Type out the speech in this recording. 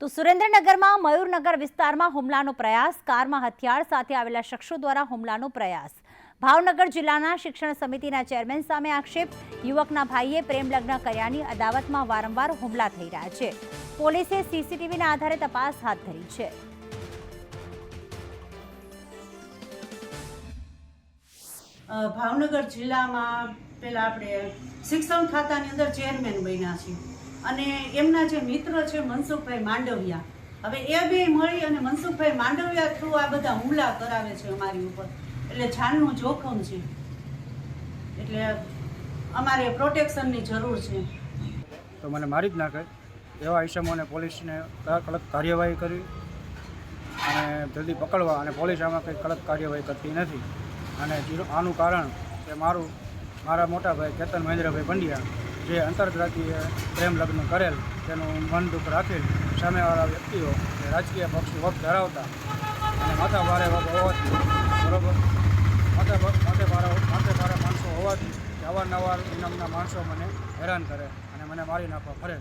તો સુરેન્દ્રનગરમાં મયુરનગર વિસ્તારમાં હુમલાનો પ્રયાસ, કારમાં હથિયાર સાથે આવેલા શખ્સો દ્વારા હુમલાનો પ્રયાસ. ભાવનગર જિલ્લાના શિક્ષણ સમિતિના ચેરમેન સામે આક્ષેપ, યુવકના ભાઈએ પ્રેમ લગ્ન કર્યાની અદાવતમાં વારંવાર હુમલા થઈ રહ્યા છે. પોલીસે સીસીટીવીના આધારે તપાસ હાથ ધરી છે. ભાવનગર જિલ્લામાં પેલા આપણે શિક્ષણ ખાતાની અંદર ચેરમેન બન્યા છે અને એમના જે મિત્ર છે મનસુખભાઈ માંડવિયા. હવે એ બે મળી અને મનસુખભાઈ માંડવિયા થ્રુ આ બધા હુમલા કરાવે છે અમારી ઉપર. એટલે જાનનું જોખમ છે. એટલે અમારે પ્રોટેક્શનની જરૂર છે. તો મને મારી જ નાખે. એવા ઈસમોને પોલીસને કડક કાર્યવાહી કરવી અને જલ્દી પકડવા અને પોલીસ આમાં કંઈ કડક કાર્યવાહી કરતી નથી. અને આનું કારણ કે મારું, મારા મોટા ભાઈ કેતન મહેન્દ્રભાઈ પંડ્યા જે આંતરજાતીય પ્રેમ લગ્ન કરેલ, તેનું મન દુઃખ રાખેલ સામેવાળા વ્યક્તિઓ રાજકીય પક્ષ વખ ધરાવતા અને માથા ભારે વગ હોવાથી, બરોબર? માથે માથે ભારે માથે ભારે માણસો હોવાથી અવારનવાર ઇનામના માણસો મને હેરાન કરે અને મને મારી નાખવા ફરે